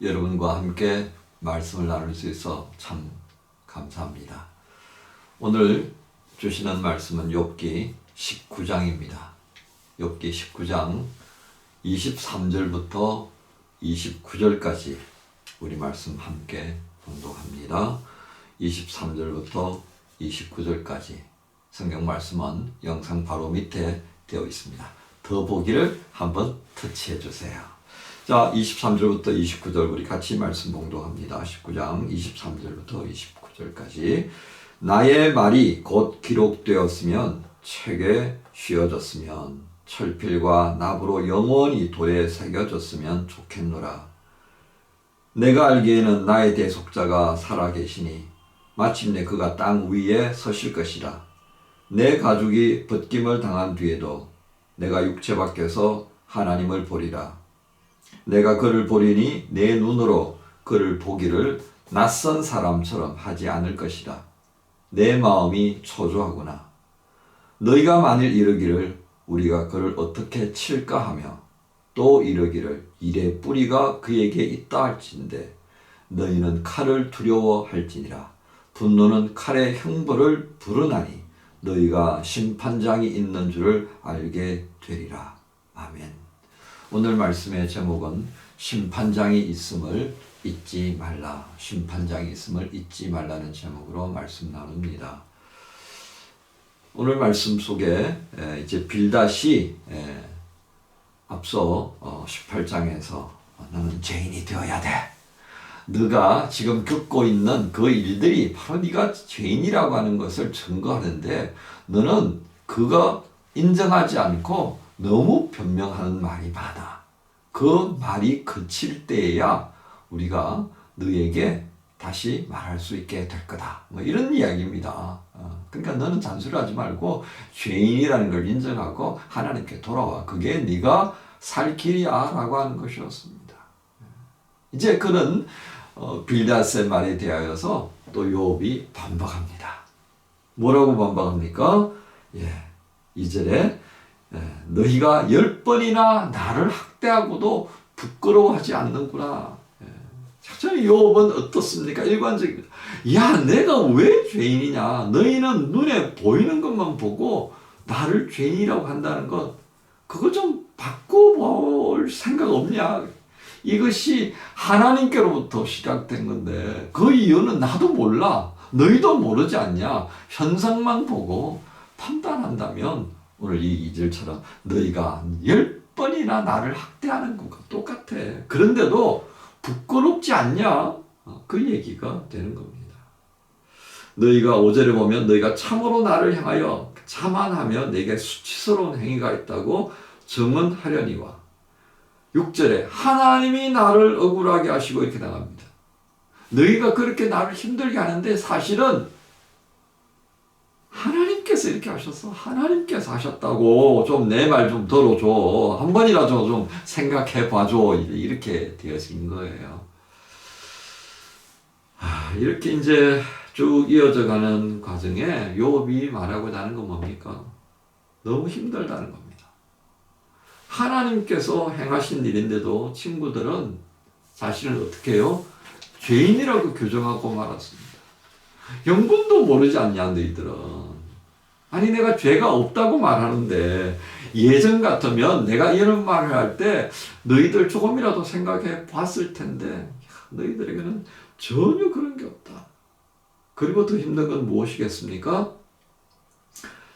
여러분과 함께 말씀을 나눌 수 있어 참 감사합니다. 오늘 주시는 말씀은 욥기 19장입니다. 욥기 19장 23절부터 29절까지 우리 말씀 함께 봉독합니다. 23절부터 29절까지 성경 말씀은 영상 바로 밑에 되어 있습니다. 더 보기를 한번 터치해 주세요. 자, 23절부터 29절 우리 같이 말씀 봉독합니다. 19장 23절부터 29절까지 나의 말이 곧 기록되었으면 책에 씌어졌으면 철필과 납으로 영원히 돌에 새겨졌으면 좋겠노라. 내가 알기에는 나의 대속자가 살아계시니 마침내 그가 땅 위에 서실 것이라. 내 가족이 벗김을 당한 뒤에도 내가 육체 밖에서 하나님을 보리라. 내가 그를 보리니 내 눈으로 그를 보기를 낯선 사람처럼 하지 않을 것이라. 내 마음이 초조하구나. 너희가 만일 이르기를 우리가 그를 어떻게 칠까 하며 또 이르기를 일의 뿌리가 그에게 있다 할진대 너희는 칼을 두려워할지니라 분노는 칼의 형벌을 부르나니 너희가 심판장이 있는 줄을 알게 되리라 아멘 오늘 말씀의 제목은 심판장이 있음을 잊지 말라 심판장이 있음을 잊지 말라는 제목으로 말씀 나눕니다 오늘 말씀 속에 에, 이제 빌다시 에, 앞서 어, 18장에서 너는 죄인이 되어야 돼. 네가 지금 겪고 있는 그 일들이 바로 네가 죄인이라고 하는 것을 증거하는데 너는 그거 인정하지 않고 너무 변명하는 말이 많아. 그 말이 그칠 때에야 우리가 너에게 다시 말할 수 있게 될 거다. 뭐 이런 이야기입니다. 어, 그러니까 너는 잔소리하지 말고 죄인이라는 걸 인정하고 하나님께 돌아와. 그게 네가 살 길이야라고 하는 것이었습니다. 이제 그는 어, 빌다스의 말에 대하여서 또 욥이 반박합니다. 뭐라고 반박합니까? 예, 2절에 예, 너희가 열 번이나 나를 학대하고도 부끄러워하지 않는구나. 예, 자, 욥은 어떻습니까? 일관적입니다. 야, 내가 왜 죄인이냐? 너희는 눈에 보이는 것만 보고 나를 죄인이라고 한다는 것, 그거 좀 바꿔볼 생각 없냐? 이것이 하나님께로부터 시작된 건데 그 이유는 나도 몰라. 너희도 모르지 않냐? 현상만 보고 판단한다면 오늘 이 2절처럼 너희가 열 번이나 나를 학대하는 것과 똑같아. 그런데도 부끄럽지 않냐? 어, 그 얘기가 되는 겁니다. 너희가 5절에 보면 너희가 참으로 나를 향하여 자만하며 내게 수치스러운 행위가 있다고 증언하려니와 6절에 하나님이 나를 억울하게 하시고 이렇게 나갑니다. 너희가 그렇게 나를 힘들게 하는데 사실은 이렇게 하셨어? 하나님께서 하셨다고 좀 내 말 좀 들어줘. 한 번이라도 좀 생각해 봐줘. 이렇게 되어진 거예요. 아, 이렇게 이제 쭉 이어져 가는 과정에 욥이 말하고자 하는 건 뭡니까? 너무 힘들다는 겁니다. 하나님께서 행하신 일인데도 친구들은 자신을 어떻게 해요? 죄인이라고 규정하고 말았습니다. 영분도 모르지 않냐 너희들은. 아니 내가 죄가 없다고 말하는데 예전 같으면 내가 이런 말을 할 때 너희들 조금이라도 생각해 봤을 텐데 야, 너희들에게는 전혀 그런 게 없다. 그리고 더 힘든 건 무엇이겠습니까?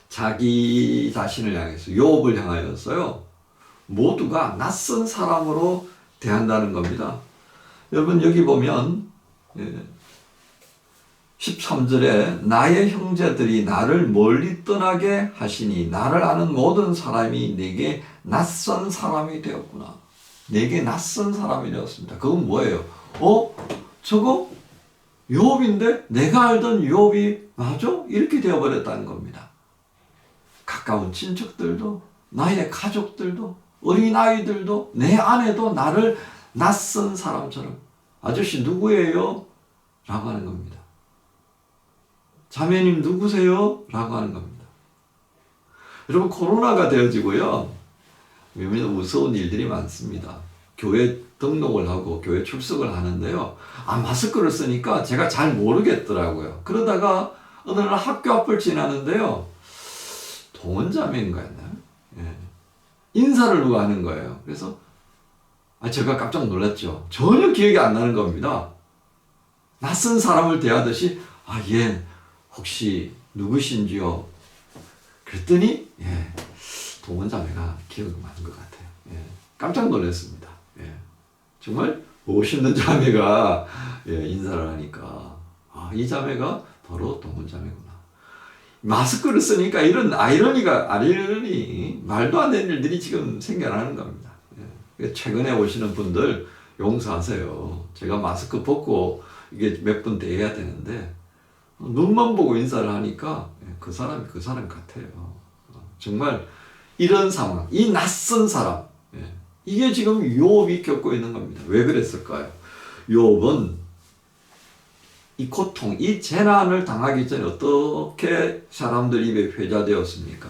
자기 자신을 향해서 욥을 향하여서요. 모두가 낯선 사람으로 대한다는 겁니다. 여러분 여기 보면 예, 13절에 나의 형제들이 나를 멀리 떠나게 하시니 나를 아는 모든 사람이 내게 낯선 사람이 되었구나. 내게 낯선 사람이 되었습니다. 그건 뭐예요? 어? 저거 욥인데 내가 알던 욥이 맞아? 이렇게 되어버렸다는 겁니다. 가까운 친척들도 나의 가족들도 어린아이들도 내 아내도 나를 낯선 사람처럼 아저씨 누구예요? 라고 하는 겁니다. 자매님 누구세요? 라고 하는 겁니다. 여러분 코로나가 되어지고요. 몇몇 무서운 일들이 많습니다. 교회 등록을 하고 교회 출석을 하는데요. 아 마스크를 쓰니까 제가 잘 모르겠더라고요. 그러다가 어느 날 학교 앞을 지나는데요. 동원자매인가였나요? 예. 인사를 누가 하는 거예요. 그래서 아, 제가 깜짝 놀랐죠. 전혀 기억이 안 나는 겁니다. 낯선 사람을 대하듯이 아, 예, 혹시 누구신지요? 그랬더니 예, 동원자매가 기억이 많은 것 같아요. 예, 깜짝 놀랐습니다. 예, 정말 멋있는 자매가 예, 인사를 하니까 아, 이 자매가 바로 동원자매구나. 마스크를 쓰니까 이런 아이러니가 아이러니 말도 안 되는 일들이 지금 생겨나는 겁니다. 예. 최근에 오시는 분들 용서하세요. 제가 마스크 벗고 이게 몇 분 대해야 되는데 눈만 보고 인사를 하니까 예, 그 사람이 그 사람 같아요. 어, 정말 이런 상황, 이 낯선 사람, 예. 이게 지금 욥이 겪고 있는 겁니다. 왜 그랬을까요? 욥은 이 고통, 이 재난을 당하기 전에 어떻게 사람들 입에 회자되었습니까?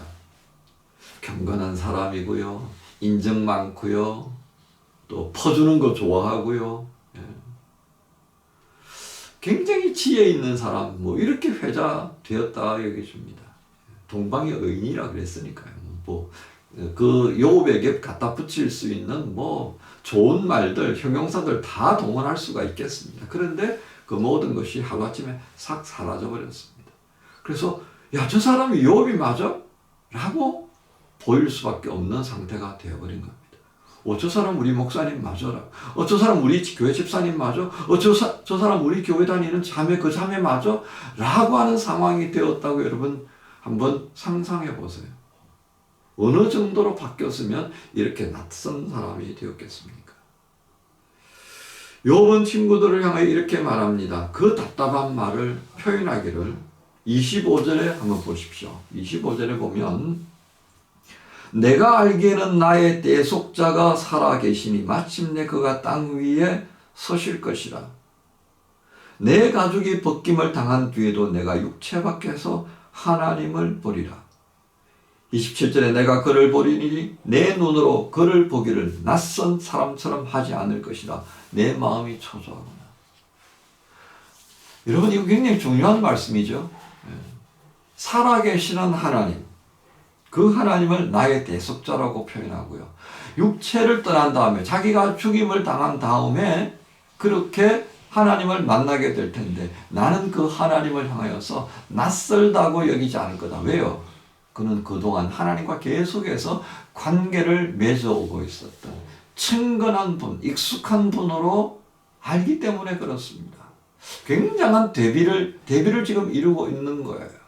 경건한 사람이고요, 인정 많고요, 또 퍼주는 거 좋아하고요, 예. 굉장히 지혜 있는 사람, 뭐 이렇게 회자 되었다 여겨집니다. 동방의 의인이라 그랬으니까요. 뭐그 욥에게 갖다 붙일 수 있는 뭐 좋은 말들, 형용사들 다 동원할 수가 있겠습니다. 그런데 그 모든 것이 하루아침에 싹 사라져 버렸습니다. 그래서 야 저 사람이 욥이 맞아? 라고 보일 수밖에 없는 상태가 되어버린 겁니다. 어, 저 사람 우리 목사님 맞아라. 어, 저 사람 우리 교회 집사님 맞아. 어, 저, 사, 저 사람 우리 교회 다니는 자매, 그 자매 맞아. 라고 하는 상황이 되었다고 여러분 한번 상상해 보세요. 어느 정도로 바뀌었으면 이렇게 낯선 사람이 되었겠습니까? 욥은 친구들을 향해 이렇게 말합니다. 그 답답한 말을 표현하기를 25절에 한번 보십시오. 25절에 보면 내가 알기에는 나의 대속자가 살아 계시니 마침내 그가 땅 위에 서실 것이라. 내 가족이 벗김을 당한 뒤에도 내가 육체 밖에서 하나님을 보리라. 27절에 내가 그를 보리니 내 눈으로 그를 보기를 낯선 사람처럼 하지 않을 것이다. 내 마음이 초조하구나. 여러분 이거 굉장히 중요한 말씀이죠. 예. 살아계시는 하나님. 그 하나님을 나의 대속자라고 표현하고요. 육체를 떠난 다음에 자기가 죽임을 당한 다음에 그렇게 하나님을 만나게 될 텐데 나는 그 하나님을 향하여서 낯설다고 여기지 않을 거다. 왜요? 그는 그동안 하나님과 계속해서 관계를 맺어오고 있었던 친근한 분, 익숙한 분으로 알기 때문에 그렇습니다. 굉장한 대비를, 대비를 지금 이루고 있는 거예요.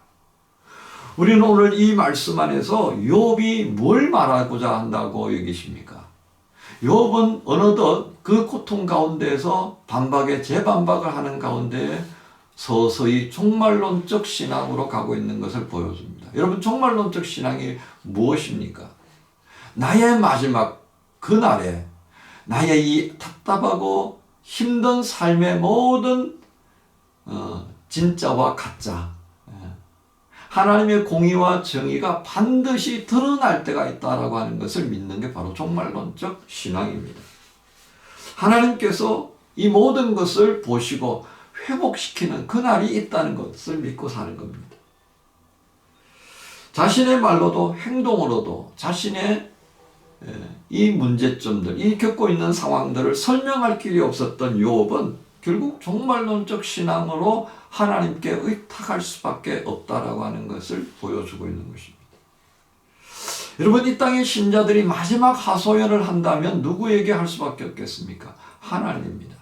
우리는 오늘 이 말씀 안에서 욥이 뭘 말하고자 한다고 여기십니까? 욥은 어느덧 그 고통 가운데에서 반박에 재반박을 하는 가운데 서서히 종말론적 신앙으로 가고 있는 것을 보여줍니다. 여러분 종말론적 신앙이 무엇입니까? 나의 마지막 그날에 나의 이 답답하고 힘든 삶의 모든 어, 진짜와 가짜 예. 하나님의 공의와 정의가 반드시 드러날 때가 있다라고 하는 것을 믿는 게 바로 종말론적 신앙입니다. 하나님께서 이 모든 것을 보시고 회복시키는 그날이 있다는 것을 믿고 사는 겁니다. 자신의 말로도 행동으로도 자신의 예, 이 문제점들, 이 겪고 있는 상황들을 설명할 길이 없었던 요업은 결국 종말론적 신앙으로 하나님께 의탁할 수밖에 없다라고 하는 것을 보여주고 있는 것입니다. 여러분 이 땅의 신자들이 마지막 하소연을 한다면 누구에게 할 수밖에 없겠습니까? 하나님입니다.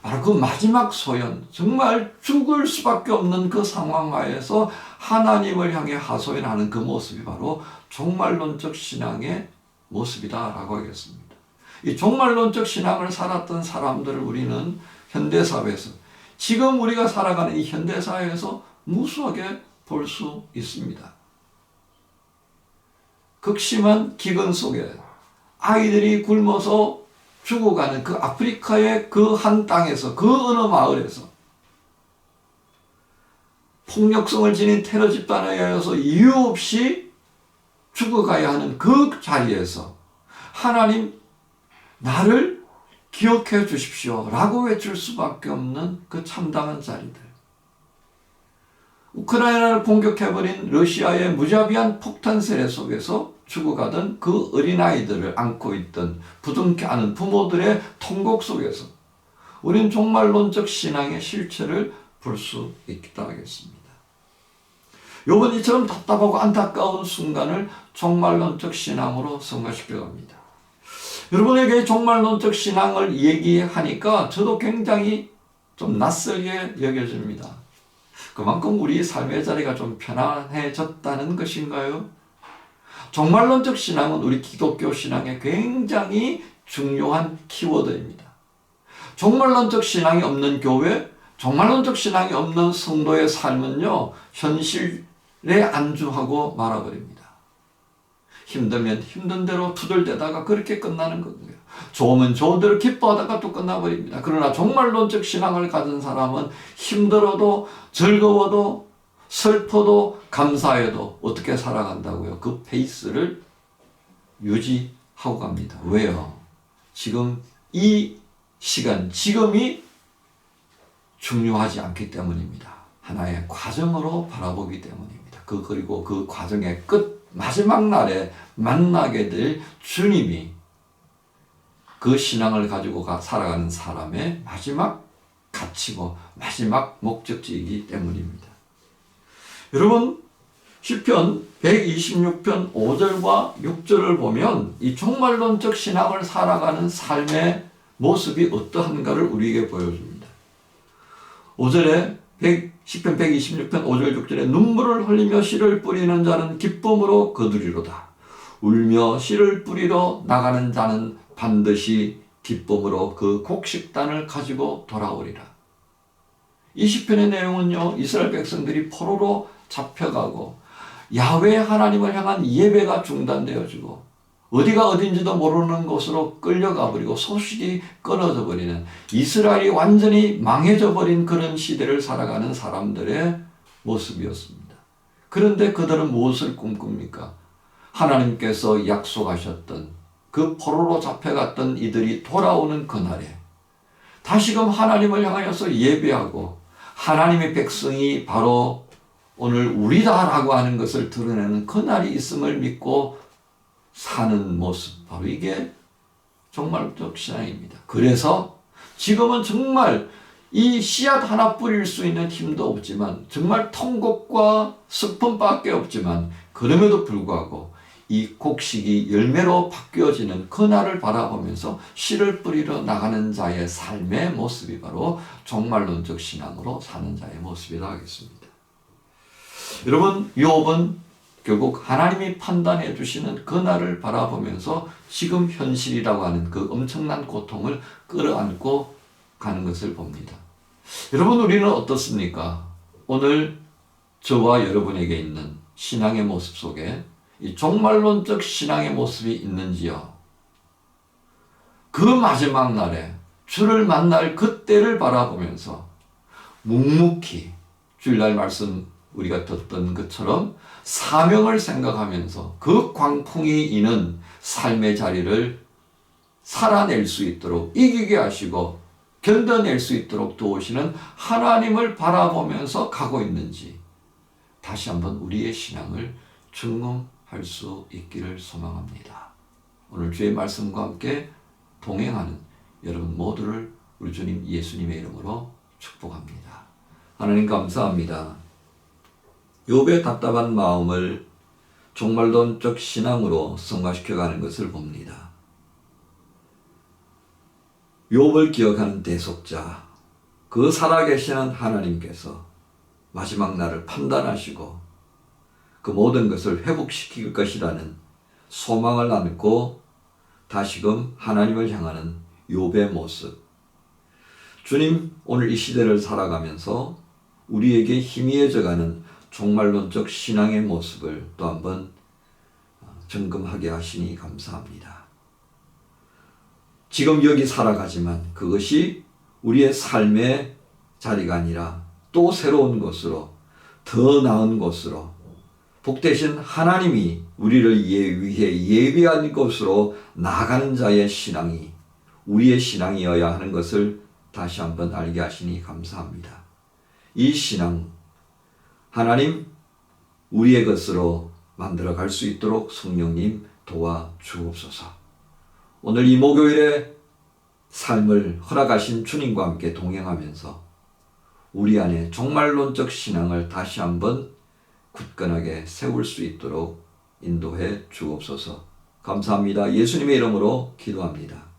바로 그 마지막 소연, 정말 죽을 수밖에 없는 그 상황 하에서 하나님을 향해 하소연하는 그 모습이 바로 종말론적 신앙의 모습이다라고 하겠습니다. 이 종말론적 신앙을 살았던 사람들을 우리는 현대사회에서 지금 우리가 살아가는 이 현대사회에서 무수하게 볼 수 있습니다. 극심한 기근 속에 아이들이 굶어서 죽어가는 그 아프리카의 그 한 땅에서 그 어느 마을에서 폭력성을 지닌 테러 집단에 의해서 이유 없이 죽어가야 하는 그 자리에서 하나님 나를 기억해 주십시오 라고 외칠 수밖에 없는 그 참담한 자리들 우크라이나를 공격해버린 러시아의 무자비한 폭탄 세례 속에서 죽어가던 그 어린아이들을 안고 있던 부둥켜 안은 부모들의 통곡 속에서 우린 종말론적 신앙의 실체를 볼 수 있다 하겠습니다. 요번 이처럼 답답하고 안타까운 순간을 종말론적 신앙으로 성화시켜 갑니다. 여러분에게 종말론적 신앙을 얘기하니까 저도 굉장히 좀 낯설게 여겨집니다. 그만큼 우리 삶의 자리가 좀 편안해졌다는 것인가요? 종말론적 신앙은 우리 기독교 신앙의 굉장히 중요한 키워드입니다. 종말론적 신앙이 없는 교회, 종말론적 신앙이 없는 성도의 삶은요, 현실에 안주하고 말아버립니다. 힘들면 힘든 대로 투덜대다가 그렇게 끝나는 거고요. 좋으면 좋은 대로 기뻐하다가 또 끝나버립니다. 그러나 종말론적 신앙을 가진 사람은 힘들어도 즐거워도 슬퍼도 감사해도 어떻게 살아간다고요? 그 페이스를 유지하고 갑니다. 왜요? 지금 이 시간, 지금이 중요하지 않기 때문입니다. 하나의 과정으로 바라보기 때문입니다. 그 그리고 그 과정의 끝 마지막 날에 만나게 될 주님이 그 신앙을 가지고 가, 살아가는 사람의 마지막 가치고 마지막 목적지이기 때문입니다. 여러분 시편 126편 5절과 6절을 보면 이 종말론적 신앙을 살아가는 삶의 모습이 어떠한가를 우리에게 보여줍니다. 5절에 10편 126편 5절 6절에 눈물을 흘리며 씨를 뿌리는 자는 기쁨으로 거두리로다. 울며 씨를 뿌리러 나가는 자는 반드시 기쁨으로 그 곡식단을 가지고 돌아오리라. 이 시편의 내용은요. 이스라엘 백성들이 포로로 잡혀가고 야외 하나님을 향한 예배가 중단되어지고 어디가 어딘지도 모르는 곳으로 끌려가 버리고 소식이 끊어져 버리는 이스라엘이 완전히 망해져 버린 그런 시대를 살아가는 사람들의 모습이었습니다. 그런데 그들은 무엇을 꿈꿉니까? 하나님께서 약속하셨던 그 포로로 잡혀갔던 이들이 돌아오는 그날에 다시금 하나님을 향하여서 예배하고 하나님의 백성이 바로 오늘 우리다라고 하는 것을 드러내는 그날이 있음을 믿고 사는 모습 바로 이게 종말적 신앙입니다. 그래서 지금은 정말 이 씨앗 하나 뿌릴 수 있는 힘도 없지만 정말 통곡과 슬픔밖에 없지만 그럼에도 불구하고 이 곡식이 열매로 바뀌어지는 그날을 바라보면서 씨를 뿌리러 나가는 자의 삶의 모습이 바로 종말론적 신앙으로 사는 자의 모습이라 하겠습니다. 여러분 욥은 결국 하나님이 판단해 주시는 그날을 바라보면서 지금 현실이라고 하는 그 엄청난 고통을 끌어안고 가는 것을 봅니다. 여러분 우리는 어떻습니까? 오늘 저와 여러분에게 있는 신앙의 모습 속에 이 종말론적 신앙의 모습이 있는지요? 그 마지막 날에 주를 만날 그때를 바라보면서 묵묵히 주일날 말씀 우리가 듣던 것처럼 사명을 생각하면서 그 광풍이 이는 삶의 자리를 살아낼 수 있도록 이기게 하시고 견뎌낼 수 있도록 도우시는 하나님을 바라보면서 가고 있는지 다시 한번 우리의 신앙을 점검할 수 있기를 소망합니다. 오늘 주의 말씀과 함께 동행하는 여러분 모두를 우리 주님 예수님의 이름으로 축복합니다. 하나님 감사합니다. 욥의 답답한 마음을 종말론적 신앙으로 승화시켜 가는 것을 봅니다. 욥을 기억하는 대속자, 그 살아계시는 하나님께서 마지막 날을 판단하시고 그 모든 것을 회복시킬 것이라는 소망을 안고 다시금 하나님을 향하는 욥의 모습. 주님, 오늘 이 시대를 살아가면서 우리에게 희미해져가는 종말론적 신앙의 모습을 또 한번 점검하게 하시니 감사합니다. 지금 여기 살아가지만 그것이 우리의 삶의 자리가 아니라 또 새로운 곳으로 더 나은 곳으로 복되신 하나님이 우리를 예- 위해 예비한 곳으로 나가는 자의 신앙이 우리의 신앙이어야 하는 것을 다시 한번 알게 하시니 감사합니다. 이 신앙 하나님 우리의 것으로 만들어 갈 수 있도록 성령님 도와 주옵소서. 오늘 이 목요일에 삶을 허락하신 주님과 함께 동행하면서 우리 안에 종말론적 신앙을 다시 한번 굳건하게 세울 수 있도록 인도해 주옵소서. 감사합니다. 예수님의 이름으로 기도합니다.